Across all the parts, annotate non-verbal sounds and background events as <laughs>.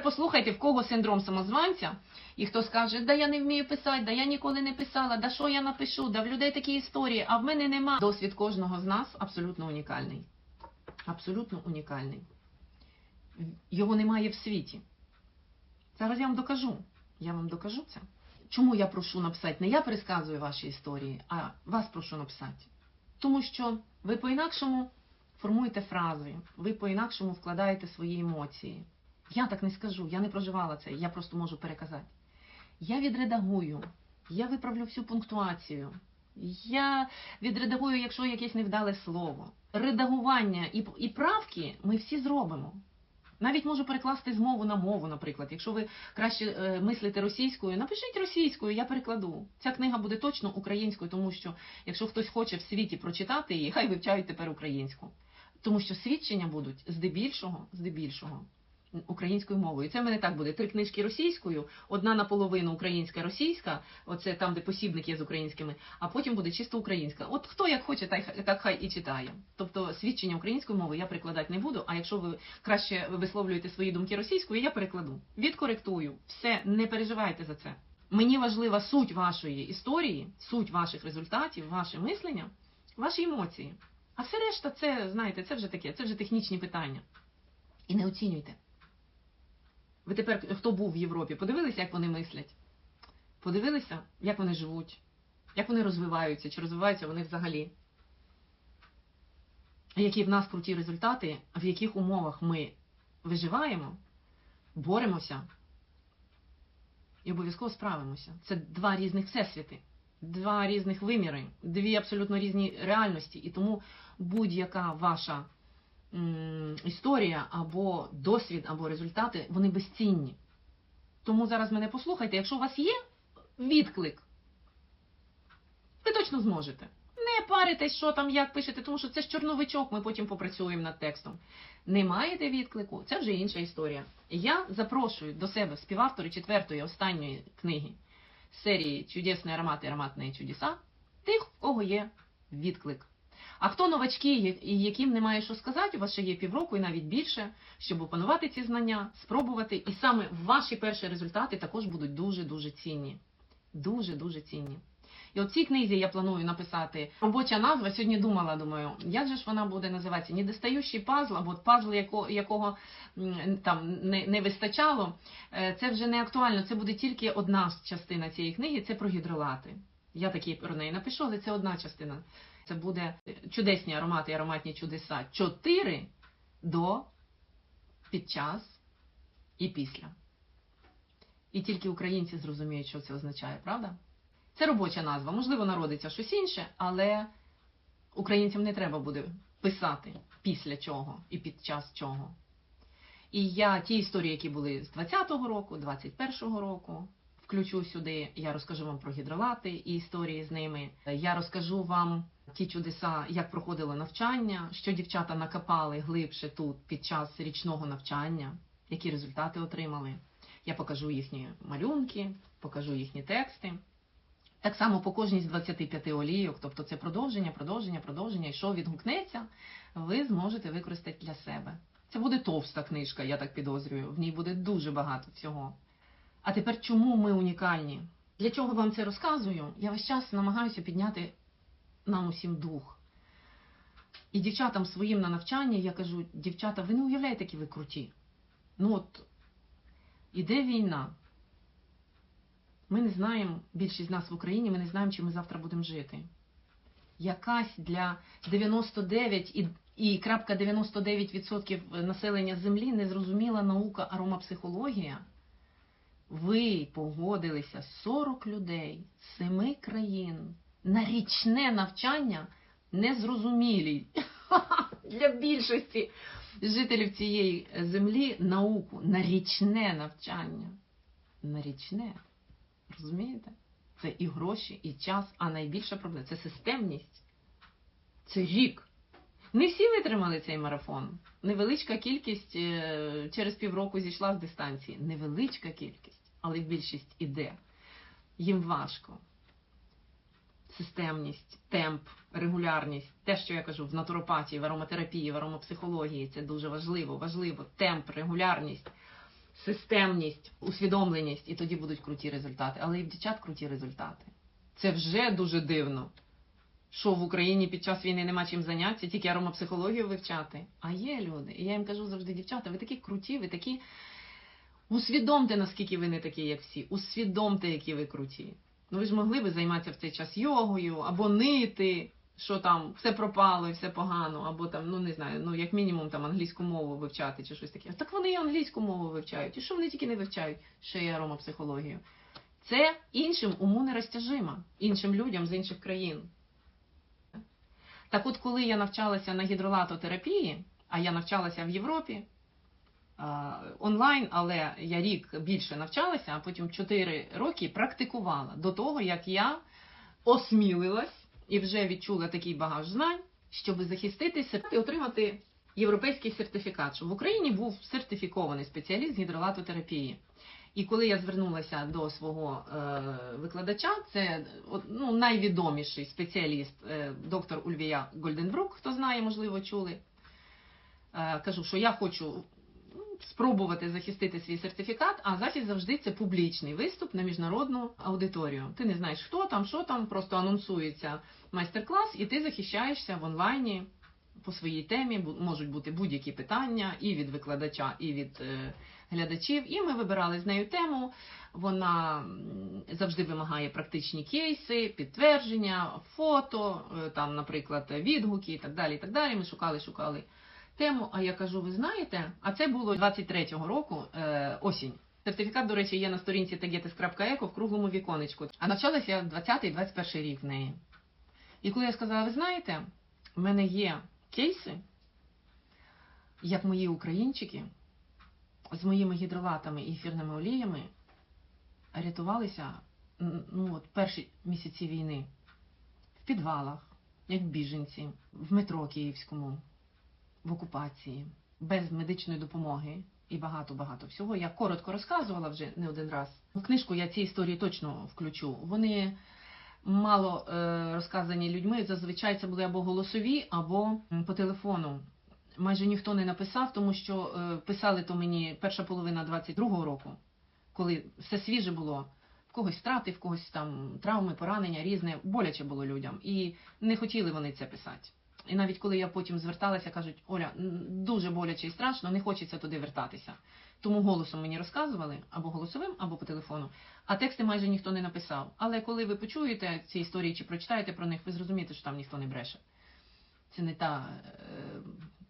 Послухайте, в кого синдром самозванця, і хто скаже, да я не вмію писати, да я ніколи не писала, да що я напишу, да в людей такі історії, а в мене нема. Досвід кожного з нас абсолютно унікальний. Абсолютно унікальний. Його немає в світі. Зараз я вам докажу. Я вам докажу це. Чому я прошу написати? Не я пересказую ваші історії, а вас прошу написати. Тому що ви по-інакшому формуєте фрази, ви по-інакшому вкладаєте свої емоції. Я так не скажу, я не проживала це, я просто можу переказати. Я відредагую, я виправлю всю пунктуацію, я відредагую, якщо якесь невдале слово. Редагування і, і правки ми всі зробимо. Навіть можу перекласти з мову на мову, наприклад. Якщо ви краще е, мислите російською, напишіть російською, я перекладу. Ця книга буде точно українською, тому що якщо хтось хоче в світі прочитати її, хай вивчають тепер українську. Тому що свідчення будуть здебільшого, здебільшого українською мовою. Це в мене так буде: три книжки російською, одна наполовину українська, російська, оце там, де посібник є з українськими, а потім буде чисто українська. От хто як хоче, так, хай і читає. Тобто свідчення українською мовою я перекладати не буду. А якщо ви краще висловлюєте свої думки російською, я перекладу. Відкоректую. Все, не переживайте за це. Мені важлива суть вашої історії, суть ваших результатів, ваше мислення, ваші емоції. А все решта, це знаєте, це вже таке, це вже технічні питання. І не оцінюйте. Ви тепер, хто був в Європі, подивилися, як вони мислять? Подивилися, як вони живуть, як вони розвиваються, чи розвиваються вони взагалі? Які в нас круті результати, в яких умовах ми виживаємо, боремося і обов'язково справимося. Це два різних всесвіти, два різних виміри, дві абсолютно різні реальності. І тому будь-яка ваша історія або досвід, або результати, вони безцінні. Тому зараз мене послухайте, якщо у вас є відклик, ви точно зможете. Не паритесь, що там, як пишете, тому що це ж чорновичок, ми потім попрацюємо над текстом. Не маєте відклику, це вже інша історія. Я запрошую до себе співавтори четвертої останньої книги серії Чудесні аромати, ароматні чудеса, тих, у кого є відклик. А хто новачки, і яким немає що сказати, у вас ще є півроку і навіть більше, щоб опанувати ці знання, спробувати, і саме ваші перші результати також будуть дуже-дуже цінні. Дуже-дуже цінні. І от цій книзі я планую написати робоча назва. Сьогодні думала, думаю, як же ж вона буде називатися? Недостаючий пазл, або пазл, якого, якого там не, не вистачало. Е, Це вже не актуально. Це буде тільки одна частина цієї книги. Це про гідролати. Я такі про неї напишу, але це одна частина. Це буде чудесні аромати і ароматні чудеса. Чотири до, під час і після. І тільки українці зрозуміють, що це означає, правда? Це робоча назва. Можливо, народиться щось інше, але українцям не треба буде писати після чого і під час чого. І я ті історії, які були з 20-го року, 21-го року, включу сюди. Я розкажу вам про гідролати і історії з ними. Я розкажу вам ті чудеса, як проходило навчання, що дівчата накопали глибше тут під час річного навчання, які результати отримали. Я покажу їхні малюнки, покажу їхні тексти. Так само по кожній з 25 олійок, тобто це продовження, продовження, продовження, і що відгукнеться, ви зможете використати для себе. Це буде товста книжка, я так підозрюю. В ній буде дуже багато всього. А тепер чому ми унікальні? Для чого вам це розказую? Я весь час намагаюся підняти нам усім дух. І дівчатам своїм на навчанні я кажу, дівчата, ви не уявляєте, які ви круті. Ну от, іде війна. Ми не знаємо, більшість з нас в Україні, ми не знаємо, чи ми завтра будемо жити. Якась для 99 і, і крапка 99% населення Землі незрозуміла наука аромапсихологія. Ви погодилися 40 людей з 7 країн на річне навчання незрозумілій <laughs> для більшості жителів цієї землі науку на річне навчання. На річне. Розумієте? Це і гроші, і час, а найбільша проблема це системність. Це рік. Не всі витримали цей марафон. Невеличка кількість е, через півроку зійшла з дистанції. Невеличка кількість, але більшість іде. Їм важко. Системність, темп, регулярність, те, що я кажу в натуропатії, в ароматерапії, в аромапсихології, це дуже важливо. Важливо темп, регулярність, системність, усвідомленість, і тоді будуть круті результати. Але і в дівчат круті результати. Це вже дуже дивно. Що в Україні під час війни нема чим зайнятися, тільки аромапсихологію вивчати. А є люди. І я їм кажу завжди, дівчата, ви такі круті, ви такі. Усвідомте, наскільки ви не такі, як всі. Усвідомте, які ви круті. Ну ви ж могли би займатися в цей час йогою, або нити, що там все пропало і все погано, або там, ну не знаю, ну як мінімум там англійську мову вивчати чи щось таке. Так вони і англійську мову вивчають. І що вони тільки не вивчають? Ще й аромапсихологію. Це іншим уму нерозтяжимо, іншим людям з інших країн. Так от, коли я навчалася на гідролатотерапії, а я навчалася в Європі онлайн, але я рік більше навчалася, а потім 4 роки практикувала до того, як я осмілилась і вже відчула такий багаж знань, щоб захиститися і отримати європейський сертифікат. Щоб в Україні був сертифікований спеціаліст з гідролатотерапії. І коли я звернулася до свого е, викладача, це ну, найвідоміший спеціаліст, е, доктор Ульвія Гольденбрук, хто знає, можливо, чули. Е, кажу, що я хочу спробувати захистити свій сертифікат, а захист завжди це публічний виступ на міжнародну аудиторію. Ти не знаєш, хто там, що там, просто анонсується майстер-клас, і ти захищаєшся в онлайні по своїй темі. Можуть бути будь-які питання і від викладача, і від е, глядачів. І ми вибирали з нею тему. Вона завжди вимагає практичні кейси, підтвердження, фото, е, там, наприклад, відгуки і так далі. І так далі. Ми шукали, шукали тему. А я кажу, ви знаєте, а це було 23-го року, е, осінь. Сертифікат, до речі, є на сторінці tagetes.eco в круглому віконечку. А навчалася я 20-й 21 рік в неї. І коли я сказала, ви знаєте, в мене є кейси, як мої українчики, з моїми гідролатами і ефірними оліями рятувалися ну, от, перші місяці війни в підвалах, як біженці, в метро київському, в окупації, без медичної допомоги і багато-багато всього. Я коротко розказувала вже не один раз. В книжку я ці історії точно включу. Вони мало е, розказані людьми. Зазвичай це були або голосові, або по телефону. Майже ніхто не написав, тому що е, писали то мені перша половина 22-го року, коли все свіже було. В когось страти, в когось там травми, поранення, різне, боляче було людям. І не хотіли вони це писати. І навіть коли я потім зверталася, кажуть, Оля, дуже боляче і страшно, не хочеться туди вертатися. Тому голосом мені розказували або голосовим, або по телефону. А тексти майже ніхто не написав. Але коли ви почуєте ці історії чи прочитаєте про них, ви зрозумієте, що там ніхто не бреше. Це не та е,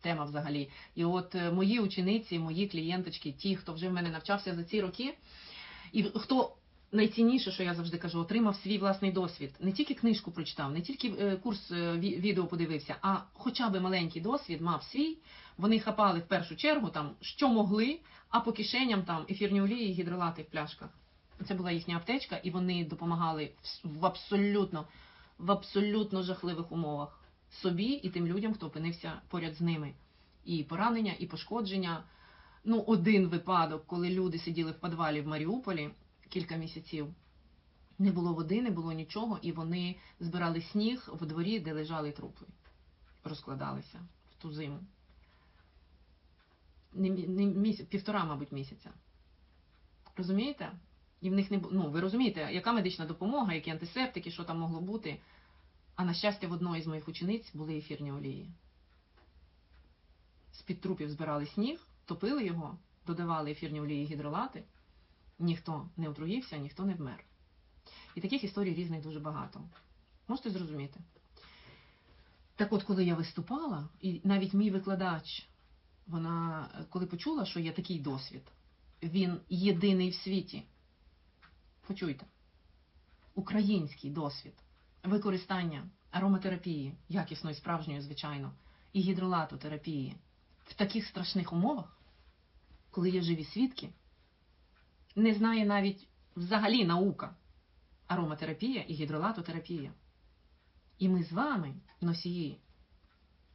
тема взагалі. І от е, мої учениці, мої клієнточки, ті, хто вже в мене навчався за ці роки, і хто найцінніше, що я завжди кажу, отримав свій власний досвід. Не тільки книжку прочитав, не тільки е, курс е, відео подивився, а хоча б маленький досвід мав свій. Вони хапали в першу чергу там, що могли, а по кишеням там ефірні олії, і гідролати в пляшках. Це була їхня аптечка, і вони допомагали в абсолютно, в абсолютно жахливих умовах собі і тим людям, хто опинився поряд з ними. І поранення, і пошкодження. Ну, один випадок, коли люди сиділи в підвалі в Маріуполі кілька місяців. Не було води, не було нічого, і вони збирали сніг в дворі, де лежали трупи. Розкладалися в ту зиму. Не, не місяць, півтора, мабуть, місяця. Розумієте? І в них не ну, ви розумієте, яка медична допомога, які антисептики, що там могло бути. А на щастя, в одної з моїх учениць були ефірні олії. З-під трупів збирали сніг, топили його, додавали ефірні олії гідролати. Ніхто не отруївся, ніхто не вмер. І таких історій різних дуже багато. Можете зрозуміти? Так от, коли я виступала, і навіть мій викладач, вона, коли почула, що є такий досвід, він єдиний в світі. Почуйте, український досвід використання ароматерапії, якісної, справжньої, звичайно, і гідролатотерапії в таких страшних умовах, коли є живі свідки, не знає навіть взагалі наука ароматерапія і гідролатотерапія. І ми з вами носії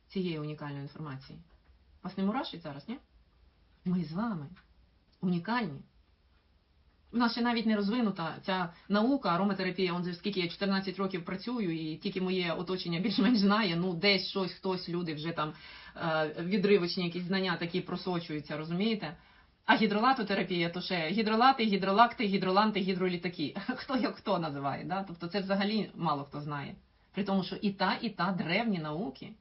цієї унікальної інформації. Вас не мурашить зараз, ні? Ми з вами унікальні. У нас ще навіть не розвинута ця наука, ароматерапія. Он скільки я 14 років працюю, і тільки моє оточення більш-менш знає. Ну, десь щось, хтось, люди вже там е, відривочні якісь знання такі просочуються, розумієте? А гідролатотерапія то ще гідролати, гідролакти, гідроланти, гідролітаки. <laughs> Хто як хто називає, да? Тобто це взагалі мало хто знає. При тому, що і та, і та древні науки.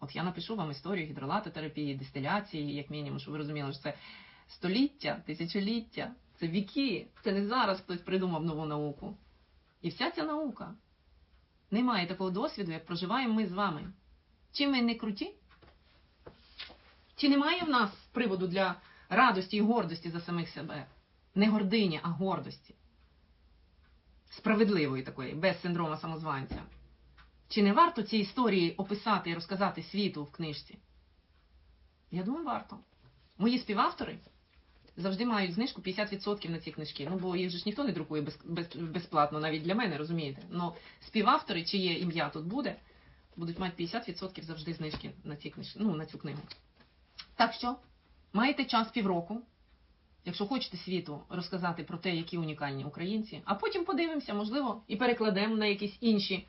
От я напишу вам історію гідролатотерапії, дистиляції, як мінімум, щоб ви розуміли, що це століття, тисячоліття, це віки. Це не зараз хтось придумав нову науку. І вся ця наука. Немає такого досвіду, як проживаємо ми з вами. Чим ми не круті? Чи немає в нас приводу для радості і гордості за самих себе? Не гордині, а гордості. Справедливої такої, без синдрома самозванця. Чи не варто ці історії описати і розказати світу в книжці? Я думаю, варто. Мої співавтори завжди мають знижку 50% на ці книжки. Ну, бо їх же ж ніхто не друкує без, без, безплатно, навіть для мене, розумієте? Но співавтори, чиє ім'я тут буде, будуть мати 50% завжди знижки на ці книжки, ну, на цю книгу. Так що, маєте час півроку, якщо хочете світу розказати про те, які унікальні українці, а потім подивимося, можливо, і перекладемо на якісь інші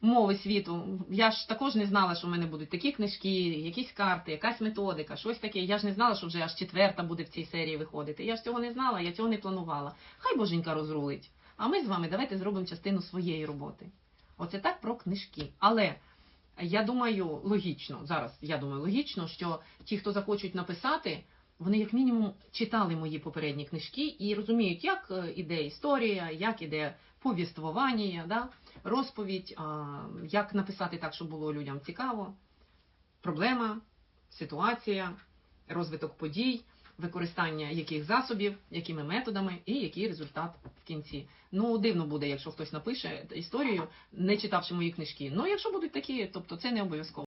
мови світу. Я ж також не знала, що в мене будуть такі книжки, якісь карти, якась методика, щось таке. Я ж не знала, що вже аж четверта буде в цій серії виходити. Я ж цього не знала, я цього не планувала. Хай боженька розрулить. А ми з вами давайте зробимо частину своєї роботи. Оце так про книжки. Але я думаю, логічно, зараз я думаю, логічно, що ті, хто захочуть написати, вони як мінімум читали мої попередні книжки і розуміють, як е, іде історія, як іде повіствування, да? розповідь, як написати так, щоб було людям цікаво, проблема, ситуація, розвиток подій, використання яких засобів, якими методами і який результат в кінці. Ну, дивно буде, якщо хтось напише історію, не читавши мої книжки. Ну, якщо будуть такі, тобто це не обов'язково.